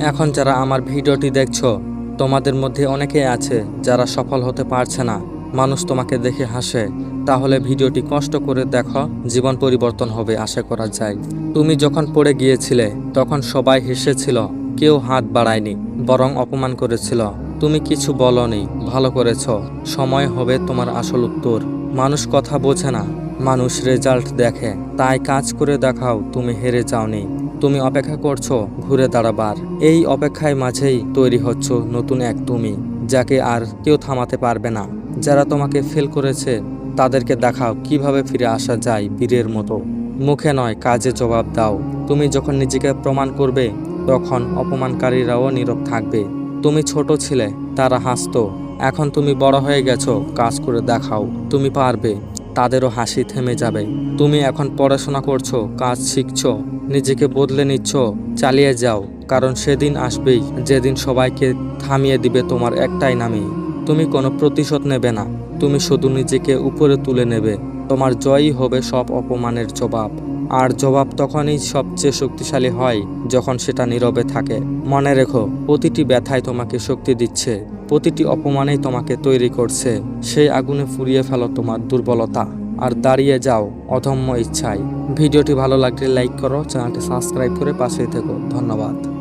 এখন যারা আমার ভিডিওটি দেখছ, তোমাদের মধ্যে অনেকেই আছে যারা সফল হতে পারছে না। মানুষ তোমাকে দেখে হাসে। তাহলে ভিডিওটি কষ্ট করে দেখো, জীবন পরিবর্তন হবে আশা করা যায়। তুমি যখন পড়ে গিয়েছিলে, তখন সবাই হেসেছিল, কেউ হাত বাড়ায়নি, বরং অপমান করেছিল। তুমি কিছু বলনি, ভালো করেছ। সময় হবে তোমার আসল উত্তর। মানুষ কথা বোঝে না, মানুষ রেজাল্ট দেখে। তাই কাজ করে দেখাও, তুমি হেরে যাওনি। তুমি অপেক্ষা করছ ঘুরে দাঁড়াবার। এই অপেক্ষায় মাঝেই তৈরি হচ্ছ নতুন এক তুমি, যাকে আর কেউ থামাতে পারবে না। যারা তোমাকে ফেল করেছে, তাদেরকে দেখাও কীভাবে ফিরে আসা যায় বীরের মতো। মুখে নয়, কাজে জবাব দাও। তুমি যখন নিজেকে প্রমাণ করবে, তখন অপমানকারীরাও নীরব থাকবে। তুমি ছোট ছিলে, তারা হাসত। এখন তুমি বড় হয়ে গেছো, কাজ করে দেখাও। তুমি পারবে। তাদেরও হাসি থেমে যাবে। তুমি এখন পড়াশোনা করছ, কাজ শিখছো, নিজেকে বদলে নিচ্ছ, চালিয়ে যাও, কারণ সেদিন আসবেই, যেদিন সবাইকে থামিয়ে দিবে তোমার একটাই নামে তুমি কোনো প্রতিশোধ নেবে না, তুমি শুধু নিজেকে উপরে তুলে নেবে। তোমার জয়ই হবে সব অপমানের জবাব। আর জবাব তখনই সবচেয়ে শক্তিশালী হয়, যখন সেটা নীরবে থাকে। মনে রেখো, প্রতিটি ব্যথায় তোমাকে শক্তি দিচ্ছে। প্রতিটি অপমানেই তোমাকে তৈরি করছে। সেই আগুনে ফুরিয়ে ফেলো তোমার দুর্বলতা। আর দাঁড়িয়ে যাও অধম্য ইচ্ছায়। ভিডিওটি ভালো লাগলে লাইক করো, চ্যানেলটি সাবস্ক্রাইব করে পাশেই থেকো। ধন্যবাদ।